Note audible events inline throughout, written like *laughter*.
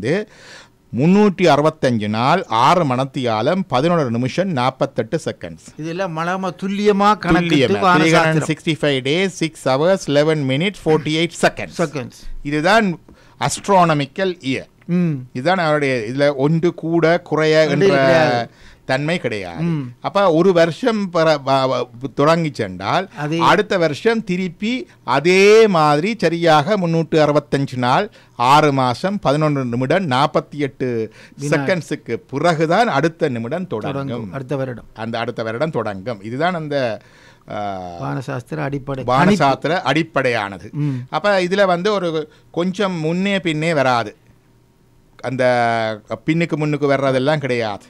வந்து முன்னூற்றி அறுபத்தஞ்சு நாள் ஆறு மணத்தியாலம் பதினொரு நிமிஷம் நாற்பத்தெட்டு செகண்ட்ஸ் இதெல்லாம் மலமா துல்லியமா கணக்கிட்டு வானசாஸ்திரம். Sixty five days six hours eleven minutes forty eight seconds seconds இதுதான் அஸ்ட்ரானமிக்கல் இயர் இதுதான் அவருடைய இதுல ஒன்று கூட குறைய என்ற. தன்மை கிடையாது. அப்ப ஒரு வருஷம் தொடங்கி சென்றால் அடுத்த வருஷம் திருப்பி அதே மாதிரி சரியாக முன்னூற்று அறுபத்தஞ்சு நாள் ஆறு மாசம் பதினொன்று நிமிடம் நாற்பத்தி எட்டு செகண்ட்ஸுக்கு பிறகுதான் அடுத்த நிமிடம் தொடங்கும். அடுத்த வருடம். அந்த அடுத்த வருடம் தொடங்கும். இதுதான் அந்த வானசாஸ்திர அடிப்படை. வானசாஸ்திர அடிப்படையானது. அப்ப இதுல வந்து ஒரு கொஞ்சம் முன்னே பின்னே வராது. அந்த பின்னுக்கு முன்னுக்கு வர்றதெல்லாம் கிடையாது.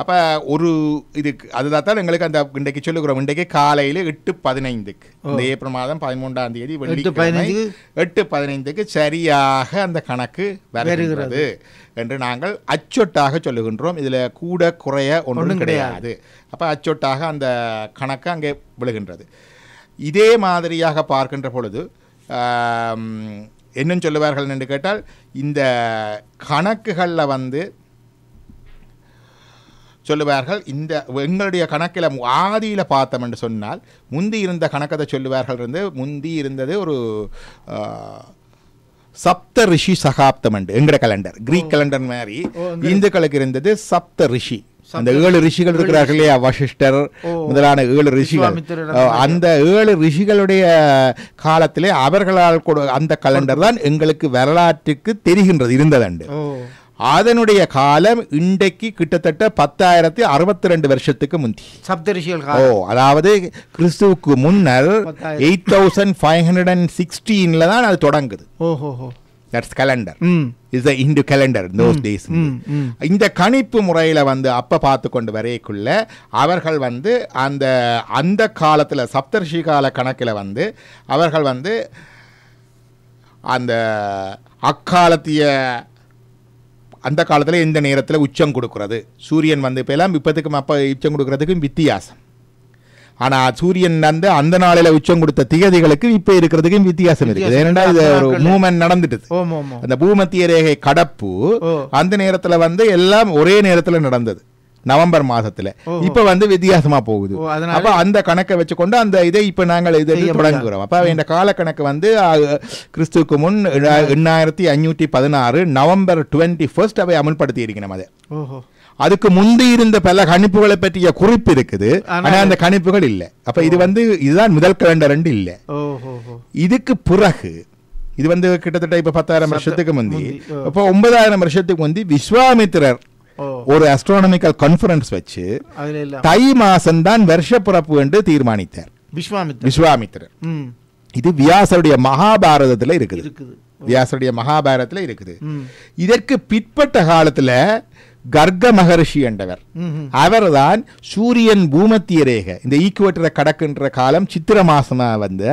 அப்ப ஒரு இதுக்கு அதுதான் தான் எங்களுக்கு அந்த இன்றைக்கு சொல்லுகிறோம். இன்றைக்கு காலையில எட்டு பதினைந்துக்கு இந்த ஏப்ரல் மாதம் பதிமூன்றாம் தேதி வெள்ளிக்கிழமை? எட்டு பதினைந்துக்கு சரியாக அந்த கணக்கு வருகிறது. என்று நாங்கள் அச்சொட்டாக சொல்லுகின்றோம். இதுல கூட குறைய ஒன்றும் கிடையாது. அப்ப அச்சொட்டாக அந்த கணக்கு அங்கே விழுகின்றது. இதே மாதிரியாக பார்க்கின்ற பொழுது என்னன்னு சொல்லுவார்கள் என்று கேட்டால் இந்த கணக்குகளில் வந்து சொல்லுவார்கள். இந்த எங்களுடைய கணக்கில் ஆதியில் பார்த்தோம் என்று சொன்னால் முந்தி இருந்த கணக்கத்தை சொல்லுவார்கள் இருந்து முந்தி இருந்தது ஒரு சப்த ரிஷி சகாப்தம் என்று எங்கட கலண்டர் கிரீக் கலண்டர் மாதிரி இந்துக்களுக்கு இருந்தது சப்த ரிஷி. அந்த ஏழு ரிஷிகள் இருக்கிறார்கள் இல்லையா வசிஷ்டர் முதலான ஏழு ரிஷிகள். அந்த ஏழு ரிஷிகளுடைய காலத்திலே அவர்களால் கொடு அந்த கலண்டர் தான் எங்களுக்கு வரலாற்றுக்கு தெரிகின்றது இருந்ததண்டு அதனுடைய காலம் இன்றைக்கு கிட்டத்தட்ட பத்தாயிரத்தி அறுபத்தி ரெண்டு வருஷத்துக்கு முந்தி. சப்தரிஷிகள் ஓ அதாவது கிறிஸ்துவுக்கு முன்னர். Eight thousand five hundred and சிக்ஸ்டீனில் தான் அது தொடங்குது. ஓஹோ that's calendar is Hindu calendar those days இந்த கணிப்பு முறையில் வந்து அப்போ பார்த்து கொண்டு வரைக்குள்ள அவர்கள் வந்து அந்த அந்த காலத்தில் சப்தர்ஷி கால கணக்கில் வந்து அவர்கள் வந்து அந்த அக்காலத்திய அந்த காலத்தில் எந்த நேரத்தில் உச்சம் கொடுக்கிறது சூரியன் வந்து இப்போ எல்லாம் இப்போதுக்கும் அப்போ உச்சம் கொடுக்கறதுக்கும் வித்தியாசம் ஆனால் சூரியன் வந்து அந்த நாளில் உச்சம் கொடுத்த திகதிகளுக்கு இப்போ இருக்கிறதுக்கும் வித்தியாசம் இருக்குது. ஏன்னா இது ஒரு. மூமெண்ட் நடந்துட்டு அந்த பூமத்திய ரேகை கடப்பு. அந்த நேரத்துல வந்து எல்லாம் ஒரே நேரத்துல நடந்தது நவம்பர் மாதத்துல. இப்ப வந்து வித்தியாசமா போகுது. அப்ப அந்த கணக்கை வச்சுக்கொண்டு அந்த இதை இப்ப நாங்கள் இதை தொடங்குகிறோம். அப்ப இந்த கால கணக்கு வந்து அஹ், கிறிஸ்துவுக்கு முன் எண்ணா- எண்ணாயிரத்தி அஞ்சூற்றி பதினாறு நவம்பர் டுவெண்ட்டி ஃபர்ஸ்ட் அவை அமுல்படுத்தி இருக்கணும் அதை. அதுக்கு முந்தி இருந்த பல கணிப்புகளை பற்றிய குறிப்பு இருக்குது. ஆனா அந்த கணிப்புகள் இல்ல. அப்ப இது வந்து இதுதான் முதல் கலண்டர் இல்ல. இதுக்கு பிறகு இது வந்து கிட்டத்தட்ட இப்ப பத்தாயிரம் வருஷத்துக்கு முந்தி. இப்போ ஒன்பதாயிரம் வருஷத்துக்கு முந்தி விஸ்வாமித்திரர் ஒரு அஸ்ட்ரானமிக்கல் கான்ஃபரன்ஸ் வச்சு தை மாசம் தான் வருஷ பிறப்பு என்று தீர்மானித்தார். விஸ்வாமித்திரன் விஸ்வாமித்திரர். ம். இது வியாசருடைய மகாபாரதத்துல இருக்குது. வியாசருடைய மகாபாரதத்துல இருக்குது. இதற்கு பிற்பட்ட காலத்துல கர்க மகரிஷி என்றவர். அவர்தான் சூரியன் பூமத்திய ரேகை இந்த ஈக்குவேட்டரை கடக்கின்ற காலம் சித்திர மாசமா வந்து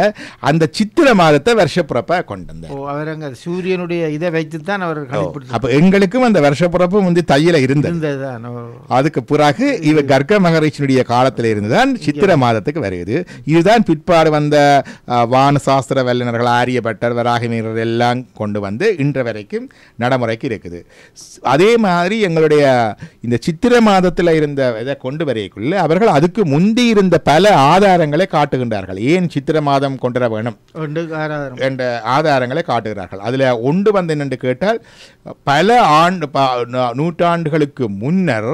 அந்த சித்திர மாதத்தை வருஷப்பிறப்ப கொண்டு வந்தார் சூரியனுடைய இதை வைத்து தான் அவர் அப்ப எங்களுக்கும் அந்த வருஷப்பிறப்பு வந்து தையில இருந்தது. அதுக்கு பிறகு இவ கர்க்க மகரிஷினுடைய காலத்தில் இருந்துதான் சித்திர மாதத்துக்கு வருகிறது. இதுதான் பிற்பாடு வந்த வான சாஸ்திர வல்லுநர்கள் ஆரியபட்டர் வராகமீரர் எல்லாம் கொண்டு வந்து இன்று வரைக்கும் நடைமுறைக்கு இருக்குது. அதே மாதிரி எங்களுடைய இந்த சித்திர மாதத்தில் இருந்த இதை கொண்டு வரைக்குள்ள அவர்கள் அதுக்கு முந்தி இருந்த பல ஆதாரங்களை காட்டுகின்றார்கள். ஏன் சித்திர மாதம் கொண்டு வர வேணும் என்ற ஆதாரங்களை காட்டுகிறார்கள். அதில் ஒன்று வந்து என்னென்று கேட்டால் பல ஆண்டு நூற்றாண்டுகளுக்கு முன்னர்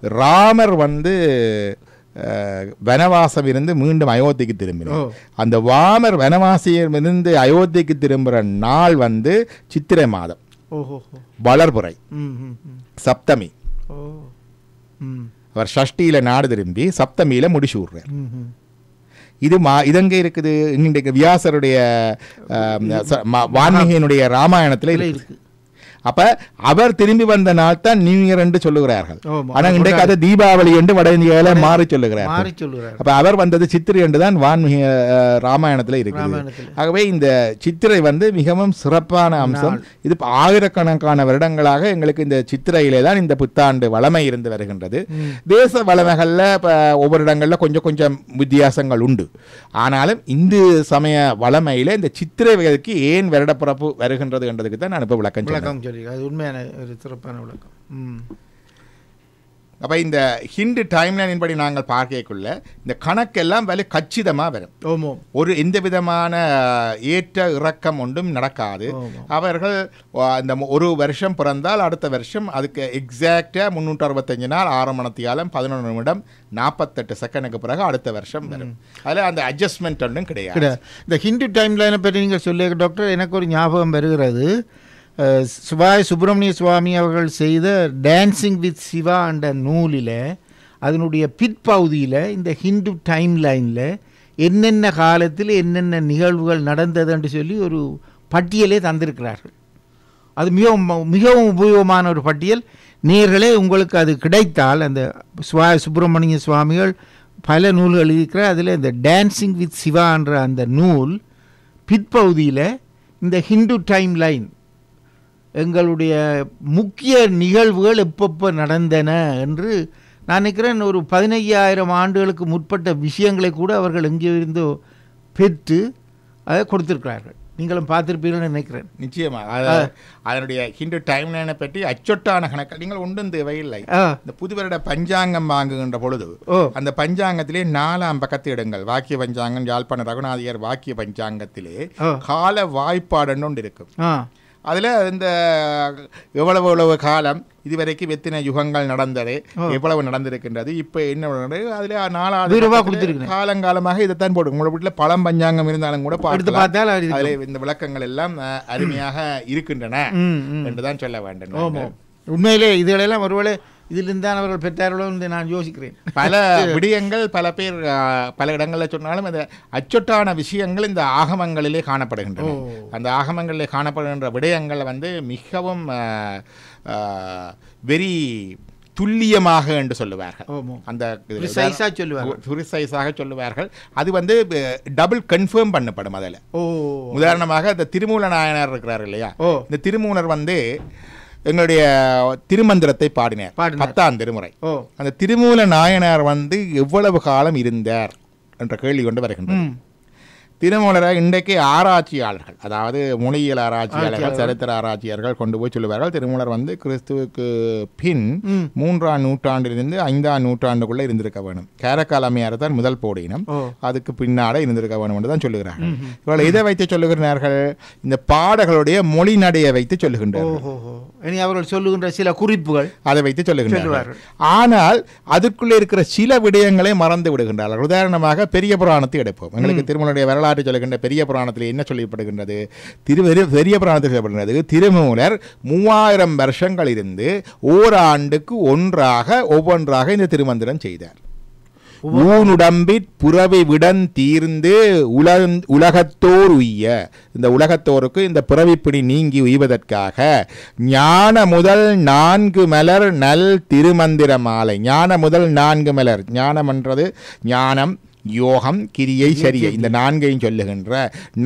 ராமர் வந்து வனவாசம் இருந்து மீண்டும் அயோத்திக்கு திரும்பினார். ஓ. அந்த வாமர் வனவாசியிலிருந்து அயோத்திக்கு திரும்புகிற நாள் வந்து சித்திரை மாதம். வளர்புரை. சப்தமி. அவர் ஷஷ்டியில நாடு திரும்பி சப்தமியில முடிச்சு விடுறார் இது மா இதங்க இருக்குது? இன்றைக்கு வியாசருடைய வால்மீகியினுடைய ராமாயணத்துல இருக்கு. அப்ப அவர் திரும்பி வந்த நாள் தான் நியூ இயர் என்று சொல்லுகிறார்கள். ஆனா இன்றைக்கு அதை தீபாவளி என்று வட இந்தியாவில மாறி சொல்லுறார் அப்ப அவர் வந்தது சித்திரை என்று தான் வான்மிக ராமாயணத்துல இருக்குது. ராமாயணத்துல. ஆகவே இந்த சித்திரை வந்து மிகவும் சிறப்பான அம்சம். இது ஆயிரக்கணக்கான வருடங்களாக எங்களுக்கு இந்த சித்திரையிலே தான் இந்த புத்தாண்டு வளமை இருந்து வருகின்றது. தேச வளமைகள்ல ஒவ்வொரு இடங்கள்ல கொஞ்சம் கொஞ்சம் வித்தியாசங்கள் உண்டு. ஆனாலும் இந்து சமய வளமையில இந்த சித்திரைக்கு ஏன் வருடப்பிறப்பு வருகின்றது என்றதுக்கு தான் நான் இப்ப விளக்கம் விளக்கம் சொல்லி சொல்லி அது உண்மையான ஒரு சிறப்பான விளக்கம். ம். அப்போ இந்த ஹிண்டு டைம்லைனின் படி நாங்கள் பார்க்கக்குள்ள இந்த கணக்கெல்லாம் வேலை கச்சிதமாக வரும். ஓமோம் ஒரு எந்த விதமான ஏற்ற இறக்கம் ஒன்றும் நடக்காது. அவர்கள் இந்த ஒரு வருஷம் பிறந்தால் அடுத்த வருஷம் அதுக்கு எக்ஸாக்டாக முந்நூற்று அறுபத்தஞ்சு நாள் ஆறு மணத்தியாலம் பதினொன்று நிமிடம் நாற்பத்தெட்டு செகண்டுக்கு பிறகு அடுத்த வருஷம் வரும். அதில் அந்த அட்ஜஸ்ட்மெண்ட் ஒன்றும் கிடையாது. இந்த ஹிந்து டைம் லைனை பற்றி நீங்கள் சொல்லிய டாக்டர் எனக்கு ஒரு ஞாபகம் வருகிறது. சிவாய் சுப்பிரமணிய சுவாமி அவர்கள் செய்த டான்சிங் வித் சிவா என்ற நூலில் அதனுடைய பிற்பகுதியில் இந்த ஹிந்து டைம் லைனில் என்னென்ன காலத்தில் என்னென்ன நிகழ்வுகள் நடந்ததுன்னு சொல்லி ஒரு பட்டியலே தந்திருக்கிறார்கள். அது மிகவும் மிகவும் உபயோகமான ஒரு பட்டியல். நேர்களே உங்களுக்கு அது கிடைத்தால் அந்த சுவா சுப்பிரமணிய சுவாமிகள் பல நூல்கள் இருக்கிற அதில் இந்த டான்சிங் வித் சிவான்ற அந்த நூல் பிற்பகுதியில் இந்த ஹிந்து டைம் லைன் எங்களுடைய முக்கிய நிகழ்வுகள் எப்பப்போ நடந்தன என்று நான் நினைக்கிறேன் ஒரு பதினையாயிரம் ஆண்டுகளுக்கு முற்பட்ட விஷயங்களை கூட அவர்கள் எங்கே இருந்தோ பெற்று அதை கொடுத்திருக்கிறார்கள். நீங்களும் பார்த்திருப்பீர்கள்னு நினைக்கிறேன். நிச்சயமா. அத- அதனுடைய ஹிந்து டைம் லைனை பற்றி அச்சொட்டான கணக்கு. நீங்கள் ஒன்றும் தேவையில்லை. இந்த புது வருட பஞ்சாங்கம் வாங்குகின்ற பொழுது ஓ. அந்த பஞ்சாங்கத்திலே நாலாம் பக்கத்து இடங்கள். வாக்கிய பஞ்சாங்கம் யாழ்ப்பாண ரகுநாதியர் வாக்கிய பஞ்சாங்கத்திலே. கால வாய்ப்பாடுன்னு ஒன்று இருக்கும். அதில் இந்த எவ்வளவு எவ்வளவு காலம் இதுவரைக்கும் எத்தனை யுகங்கள் நடந்தது எவ்வளவு நடந்திருக்கின்றது இப்போ என்ன அதில் நாலாவது விரிவா பக்கத்திலே கொடுத்திருக்கிறேன். காலங்காலமாக இதைத்தான் போடும் உங்களோட வீட்டில் பழம் பஞ்சாங்கம் இருந்தாலும் கூட பார்க்கலாம். பார்த்தால். அதில் இந்த விளக்கங்கள் எல்லாம் அருமையாக இருக்கின்றன ம் என்றுதான் சொல்ல வேண்டும் உண்மையிலே இதுகளெல்லாம் ஒருவேளை இதிலிருந்து தான் அவர்கள் பெற்றார்களோ என்று நான் யோசிக்கிறேன். பல *laughs* விடயங்கள் பல பேர் பல இடங்களில் சொன்னாலும் அந்த அச்சொட்டான விஷயங்கள் இந்த ஆகமங்களிலே காணப்படுகின்றன. அந்த ஆகமங்களிலே காணப்படுகின்ற விடயங்கள் வந்து மிகவும் வெரி துல்லியமாக என்று சொல்லுவார்கள். அந்த சொல்லுவார்கள். சொல்லுவார்கள். அது வந்து டபுள் கன்ஃபார்ம் பண்ணப்படும் அதில். ஓ. உதாரணமாக இந்த திருமூல நாயனார் இருக்கிறார் இல்லையா? ஓ. இந்த திருமூலர் வந்து எங்களுடைய திருமந்திரத்தை பாடினார். பத்தாம் திருமுறை. அந்த திருமூல நாயனார் வந்து எவ்வளவு காலம் இருந்தார்? என்ற கேள்வி கொண்டு வருகின்றது. ம் திருமூலரை இன்றைக்கு ஆராய்ச்சியாளர்கள் அதாவது மொழியியல் ஆராய்ச்சியாளர்கள். சரித்திர ஆராய்ச்சியாளர்கள் கொண்டு போய் சொல்லுவார்கள். திருமூலர் வந்து கிறிஸ்துவுக்கு பின். மூன்றாம் நூற்றாண்டிலிருந்து ஐந்தாம் நூற்றாண்டுக்குள்ள இருந்திருக்க வேணும் கேரக்கால் அம்மையார் தான் முதல் போடினம். அதுக்கு பின்னாட இருந்திருக்க வேணும் என்று தான் சொல்லுகிறார்கள். இவர்கள் இதை வைத்து சொல்லுகிறார்கள்? இந்த பாடல்களுடைய மொழி நடையை வைத்து சொல்லுகின்றார்கள். அவர்கள் சொல்லுகின்ற சில குறிப்புகள் அதை வைத்து சொல்லுகின்றார்கள். ஆனால் அதுக்குள்ளே இருக்கிற சில விடயங்களை மறந்து விடுகின்றார்கள். உதாரணமாக பெரிய புராணத்தை எடுப்போம். எங்களுக்கு திருமூலனுடைய வரலாற்று சொல்கின்ற பெரிய புராணத்தில் என்ன சொல்லப்படுகின்றது? திரு பெரிய புராணத்தில் சொல்லப்படுகிறது திருமூலர் மூவாயிரம் வருஷங்கள் இருந்து ஓராண்டுக்கு ஒன்றாக ஒவ்வொன்றாக இந்த திருமந்திரம் செய்தார். ஊனுடம்பிற் புறவை விடன் தீர்ந்து உல உலகத்தோர் உய்ய. இந்த உலகத்தோருக்கு இந்த பிறவிப்பிடி நீங்கி உய்வதற்காக ஞான முதல் நான்கு மலர் நல் திருமந்திர மாலை. ஞான முதல் நான்கு மலர். ஞானம் என்றது ஞானம் யோகம் கிரியை சரியை. இந்த நான்கையும் சொல்லுகின்ற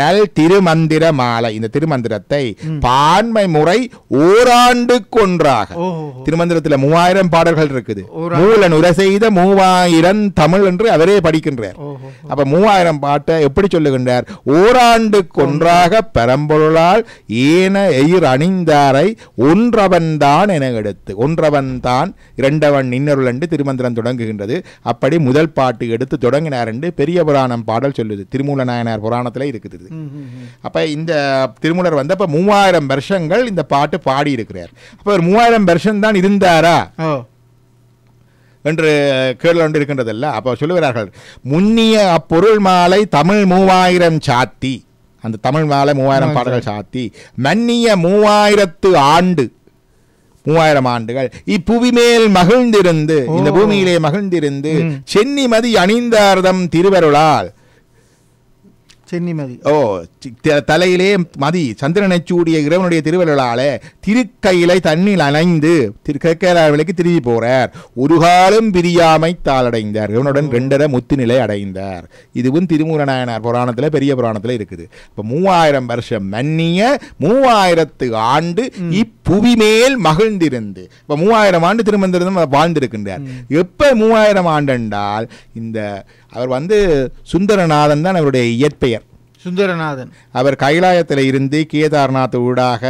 நல் திருமந்திர மாலை. இந்த திருமந்திரத்தை பான்மை முறை ஓராண்டுக்கொன்றாக. திருமந்திரத்துல மூவாயிரம் பாடல்கள் இருக்குது. மூலன் உரை செய்த மூவாயிரம் தமிழ் என்று அவரே படிக்கின்றார். அப்ப மூவாயிரம் பாட்டை எப்படி சொல்லுகின்றார்? ஓராண்டுக்கொன்றாக பெரம்பொருளால் ஏன எயிர் அணிந்தாரை ஒன்றவன்தான் என எடுத்து ஒன்றவன்தான் இரண்டவன் இன்னொருள் என்று திருமந்திரம் தொடங்குகின்றது. அப்படி முதல் பாட்டு எடுத்து தொடங்கினார் என்று பெரிய புராணம் பாடல் சொல்லுது. திருமூல நாயனார் புராணத்துல இருக்குது. அப்ப இந்த திருமூலர் வந்து அப்ப மூவாயிரம் வருஷங்கள் இந்த பாட்டு பாடி இருக்கிறார் அப்ப ஒரு மூவாயிரம் வருஷம் தான் இருந்தாரா என்று கேள்வி ஒன்று இருக்கின்றதல்ல. அப்போ சொல்லுகிறார்கள் முன்னிய அப்பொருள் மாலை தமிழ் மூவாயிரம் சாத்தி. அந்த தமிழ் மாலை மூவாயிரம் பாடல்கள் சாத்தி. மன்னிய மூவாயிரத்து ஆண்டு. மூவாயிரம் ஆண்டுகள் இப்புவி மேல் மகிழ்ந்திருந்து இந்த. பூமியிலே மகிழ்ந்திருந்து. சென்னிமதி அணிந்தார்தம் திருவருளால் சென்னிமதி ஓ தலையிலே மதி சந்திரனை சூடிய இறைவனுடைய திருவள்ளால திருக்கையிலை தண்ணில் அணைந்து திரு கேட்கிறார்களுக்கு திரும்பி போறார். ஒரு காலம் பிரியாமை தாளடைந்தார். இவனுடன் ரெண்டரை முத்து நிலை அடைந்தார். இதுவும் திருமூல நாயனார் புராணத்துல பெரிய புராணத்துல இருக்குது. இப்ப மூவாயிரம் வருஷம் மன்னிய மூவாயிரத்து ஆண்டு இப்புவி மேல் மகிழ்ந்திருந்து. இப்ப மூவாயிரம் ஆண்டு திருமந்திரம் வாழ்ந்திருக்கின்றார். எப்ப மூவாயிரம் ஆண்டு என்றால் இந்த அவர் வந்து சுந்தரநாதன் தான் அவருடைய இயற்பெயர். சுந்தரநாதன். அவர் கைலாயத்தில் இருந்து கேதார்நாத் ஊடாக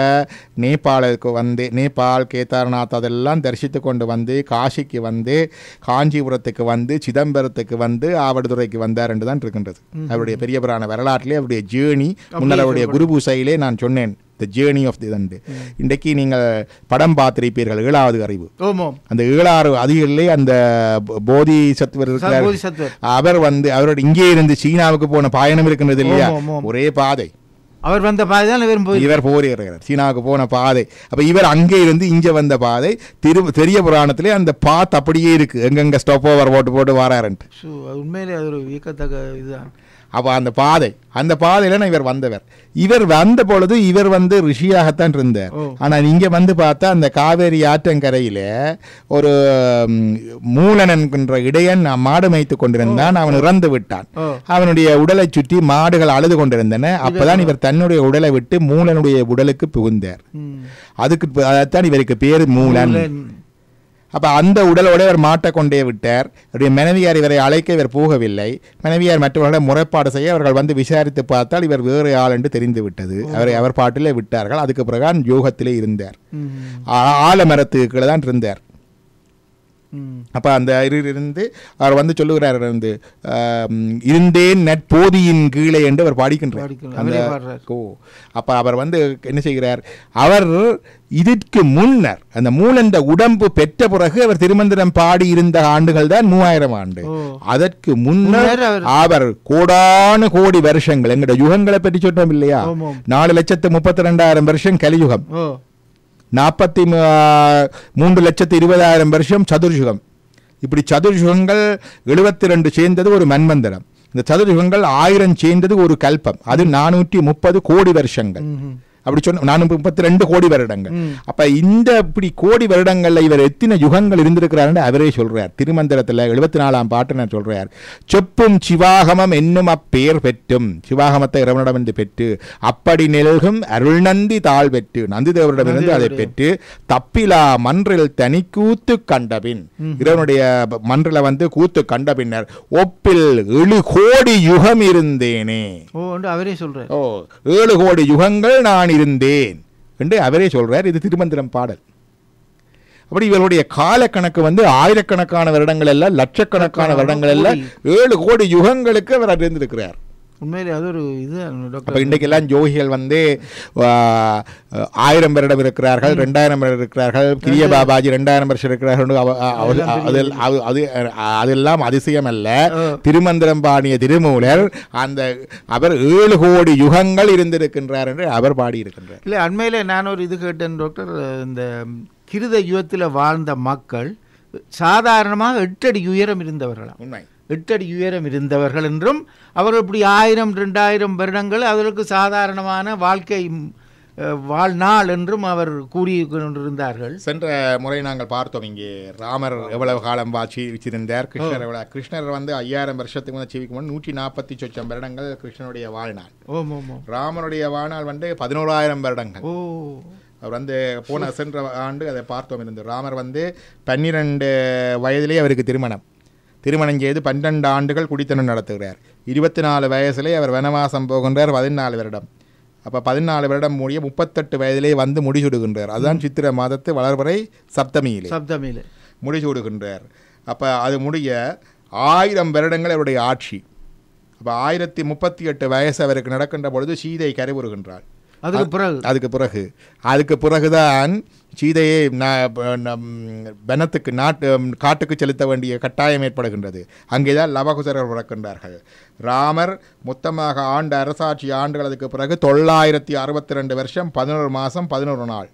நேபாளுக்கு வந்து நேபாள் கேதார்நாத் அதெல்லாம் தரிசித்து கொண்டு வந்து காசிக்கு வந்து காஞ்சிபுரத்துக்கு வந்து சிதம்பரத்துக்கு வந்து ஆவடுதுறைக்கு வந்தார் என்று தான் இருக்கின்றது. அவருடைய பெரிய புராண வரலாற்றிலே அவருடைய ஜேர்னி முன்னர் அவருடைய குரு பூசையிலே நான் சொன்னேன். த ஜேர்னி ஆஃப் தி தண்டு இன்றைக்கு நீங்கள் படம் பார்த்திருப்பீர்கள் ஏழாவது அறிவு. அந்த ஏழாறு அதிகளிலே அந்த போதி சத்துவர் இருக்கிறார். அவர் வந்து அவரோட இங்கே இருந்து சீனாவுக்கு போன பயணம் இருக்கின்றது இல்லையா. ஒரே பாதை. அவர் வந்த பாதை தான் இவரும் போய். இவர் போகிறார் சீனாவுக்கு போன பாதை. அப்ப இவர் அங்கே இருந்து இங்க வந்த பாதை திரு பெரிய புராணத்திலே அந்த பாத் அப்படியே இருக்கு. எங்கெங்க ஸ்டாப் ஓவர் போட்டு போட்டு வராருன்ட்டு உண்மையிலே அது ஒரு வியக்கத்தக்க இதுதான். அப்ப அந்த பாதை அந்த பாதையில நான் இவர் வந்தவர். இவர் வந்த பொழுது இவர் வந்து ரிஷியாகத்தான் இருந்தார். ஓ. ஆனா இங்க வந்து பார்த்தா அந்த காவேரி ஆற்றங்கரையில ஒரு மூலன் என்கின்ற இடையன் மாடு மேய்த்து கொண்டிருந்தான். அவன் இறந்து விட்டான். அவனுடைய உடலை சுற்றி மாடுகள் அழுது கொண்டிருந்தன. அப்பதான் இவர் தன்னுடைய உடலை விட்டு மூலனுடைய உடலுக்கு புகுந்தார். அதுக்கு அதைத்தான் இவருக்கு பேர் மூலன். அப்ப அந்த உடலோட இவர் மாட்ட கொண்டே விட்டார். அவருடைய மனைவியார் இவரை அழைக்க இவர் போகவில்லை. மனைவியார் மற்றவர்களை முறைப்பாடு செய்ய அவர்கள் வந்து விசாரித்து பார்த்தால் இவர் வேறு ஆள் என்று தெரிந்து விட்டது அவரை அவர் பாட்டிலே விட்டார்கள். அதுக்கு பிறகு யோகத்திலே இருந்தார். ம். ஆ- ஆலமரத்துக்கு கீழே தான் இருந்தார். அப்ப அந்த இரு- இருந்து அவர் வந்து சொல்லுகிறார் வந்து இருந்தேன் நட்போதியின் கீழே என்று அவர் பாடிக்கின்றார். அந்த. ஓ அப்ப அவர் வந்து என்ன செய்கிறார் அவர் இதற்கு முன்னர் அந்த மூலந்த உடம்பு பெற்ற பிறகு அவர் திருமந்திரம் பாடி இருந்த ஆண்டுகள் தான் மூவாயிரம் ஆண்டு. அதற்கு முன்னர் அவர் கோடானு கோடி வருஷங்கள் எங்கட யுகங்களை பற்றி சொன்னோம் இல்லையா. நாலு லட்சத்து முப்பத்தி ரெண்டாயிரம் வருஷம் கலியுகம் நாற்பத்தி மூன்று லட்சத்து இருபதாயிரம் வருஷம் சதுர்யுகம். இப்படி சதுர்யுகங்கள் எழுபத்தி ரெண்டு சேர்ந்தது ஒரு மன்வந்தரம் இந்த சதுர்யுகங்கள் ஆயிரம் சேர்ந்தது ஒரு கல்பம். அது நானூற்றி முப்பது கோடி வருஷங்கள். அப்படி சொன்ன நானூற்றி முப்பத்தி ரெண்டு கோடி வருடங்கள். அப்ப இந்த இப்படி கோடி வருடங்கள்ல இவர் எத்தனை யுகங்கள் இருந்திருக்கிறாருன்னு அவரே சொல்றார். திருமந்திரத்துல எழுபத்தி நாலாம் பாட்டு நான் சொல்றார். செப்பும் சிவாகமம் என்னும் அப்பேர் பெற்றும். சிவாகமத்தை இறைவனிடம் என்று பெற்று அப்படி நெல்கும் அருள்நந்தி தாழ் பெற்று நந்தி தேவரிடமிருந்து அதை பெற்று தப்பிலா மன்றில் தனி கூத்து கண்டபின். இறைவனுடைய மன்றில வந்து கூத்து கண்ட பின்னர் ஒப்பில் எழு கோடி யுகம் இருந்தேனே. அவரே சொல்றார். ஓ ஏழு கோடி யுகங்கள் நான் இருந்தேன் என்று அவரே சொல்றார். இது திருமந்திரம் பாடல். அப்படி இவருடைய காலக்கணக்கு வந்து ஆயிரக்கணக்கான வருடங்கள் எல்லாம் லட்சக்கணக்கான வருடங்கள் எல்லாம் ஏழு கோடி யுகங்களுக்கு அவர் இருந்திருக்கிறார் உண்மையிலே அது ஒரு இது டாக்டர் இன்றைக்கெல்லாம் ஜோகிகள் வந்து ஆயிரம் வருடம் இருக்கிறார்கள் ரெண்டாயிரம் வருடம் இருக்கிறார்கள் கிரிய பாபாஜி ரெண்டாயிரம் வருஷம் இருக்கிறார்கள் அது- அது அதெல்லாம் அதிசயம் அல்ல. திருமந்திரம் பாடிய திருமூலர் அந்த அவர் ஏழு கோடி யுகங்கள் இருந்திருக்கின்றார் என்று அவர் பாடியிருக்கின்றார். இல்லை அண்மையில் நான் ஒரு இது கேட்டேன் டாக்டர் இந்த கிருத யுகத்தில் வாழ்ந்த மக்கள் சாதாரணமாக எட்டடி உயரம் இருந்தவர்களாம். உண்மை. எட்டடி உயரம் இருந்தவர்கள் என்றும் அவர்கள் இப்படி ஆயிரம் ரெண்டாயிரம் வருடங்கள் அவர்களுக்கு சாதாரணமான வாழ்க்கை வாழ்நாள் என்றும் அவர் கூறி கொண்டிருந்தார்கள் சென்ற முறை நாங்கள் பார்த்தோம் இங்கே ராமர் எவ்வளவு காலம் வாட்சி வச்சிருந்தார் கிருஷ்ணர் எவ்வளவு கிருஷ்ணர் வந்து ஐயாயிரம் வருஷத்துக்கு முன்னாடி ஜீவிக்கும் முன் நூற்றி நாற்பத்தி சொச்சம் வருடங்கள் கிருஷ்ணனுடைய வாழ்நாள். ஓம் ராமனுடைய வாழ்நாள் வந்து பதினோராயிரம் வருடங்கள். ஓ. அவர் வந்து போன சென்ற ஆண்டு அதை பார்த்தோம் இருந்து ராமர் வந்து பன்னிரண்டு வயதிலே அவருக்கு திருமணம். திருமணம் செய்து பன்னெண்டு ஆண்டுகள் குடித்தனம் நடத்துகிறார். இருபத்தி நாலு வயசுலே அவர் வனவாசம் போகின்றார் பதினாலு வருடம். அப்போ பதினாலு வருடம் முடிய முப்பத்தெட்டு வயதிலே வந்து முடிசூடுகின்றார். அதுதான் சித்திரை மாதத்து வளர்வரை சப்தமியிலே. சப்தமியில். முடிசூடுகின்றார். அப்போ அது முடிய ஆயிரம் வருடங்கள் அவருடைய ஆட்சி. அப்போ ஆயிரத்தி முப்பத்தி எட்டு வயசு அவருக்கு நடக்கின்ற பொழுது சீதை கரைபுறுகின்றாள் அதுக்கு பிறகு. அதுக்கு பிறகு. அதுக்கு பிறகுதான் சீதையை ந- ப- நம் வனத்துக்கு நாட்டு காட்டுக்கு செலுத்த வேண்டிய கட்டாயம் ஏற்படுகின்றது. அங்கேதான் லவகுசரர் பிறக்கின்றார்கள். ராமர் மொத்தமாக ஆண்டு அரசாட்சி ஆண்டுகளுக்கு பிறகு தொள்ளாயிரத்தி அறுபத்தி ரெண்டு வருஷம் பதினோரு மாதம் பதினோரு நாள்.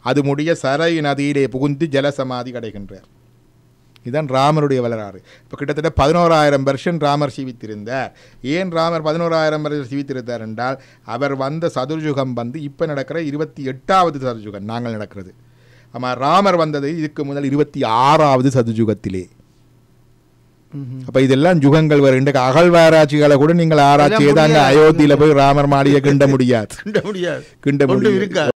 அது முடிய சரை நதியிலே புகுந்து ஜலசமாதி கிடைக்கின்றார் இதுதான் ராமருடைய வரலாறு. இப்போ கிட்டத்தட்ட பதினோராயிரம் வருஷம் ராமர் ஜீவித்திருந்தார் ஏன் ராமர் பதினோராயிரம் வருஷம் ஜீவித்திருந்தார் என்றால் அவர் வந்த சதுர்யுகம் வந்து இப்போ நடக்கிற இருபத்தி எட்டாவது சதுர்யுகம் நாங்கள் நடக்கிறது. ஆமாம் ராமர் வந்தது இதுக்கு முதல் இருபத்தி ஆறாவது சதுர்யுகத்திலே. அப்போ இதெல்லாம் யுகங்கள் வரும் இன்றைக்கு அகழ்வாராய்ச்சிகளை கூட நீங்கள் ஆராய்ச்சி எல்லாம் ஏதாங்க முடியாது. அயோத்தியில போய் ராமர் மாளிகை கிண்ட முடியாது. *laughs* கிண்ட முடியாது. கிண்ட இருக்காது.